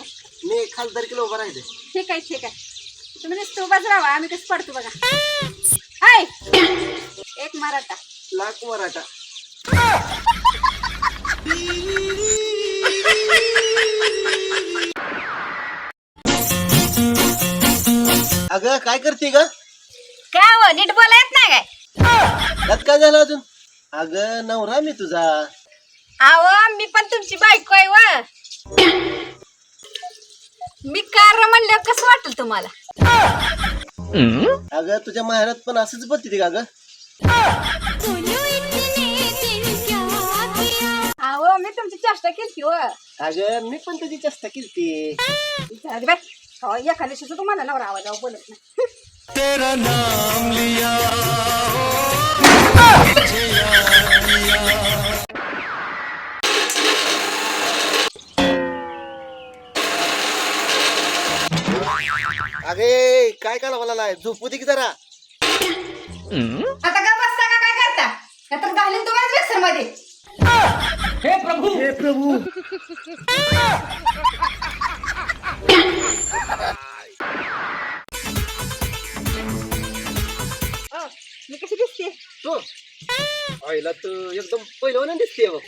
मी खासदारकीला उभा राहिले. ठीक आहे ठीक आहे. तुम्ही नुसतं उभाच राहा आम्ही कसं पडतो बघा. हाय! एक मराठा. लाख मराठा. अगं काय करते ग? काय हो नीट बोला येत नाही काय? त्यात काय झालं अजून? अगं नवरा मी तुझा. अहो मी पण तुमची बायको आहे व मी कार म्हणल्यावर कसं वाटेल तुम्हाला? अगं तुझ्या माहेरात पण असंच बोलते का ग. अहो मी तुमची चेष्टा केली हो अगं मी पण तुझी चेष्टा केली जाऊ दे बाई. एखाद्या दिवशी तुम्हाला नवरा आवाजावर बोलत नाही. तेरा नाम लिया. अगे काय काला मला झोपू दे की जरा. आता का बसता का? काय करता? का तर घालीन तुम्हाला व्यसनमध्ये. हे प्रभू! अ, मी कशी दिसते? तू आईला तू एकदम पहिलवान दिसते बघ.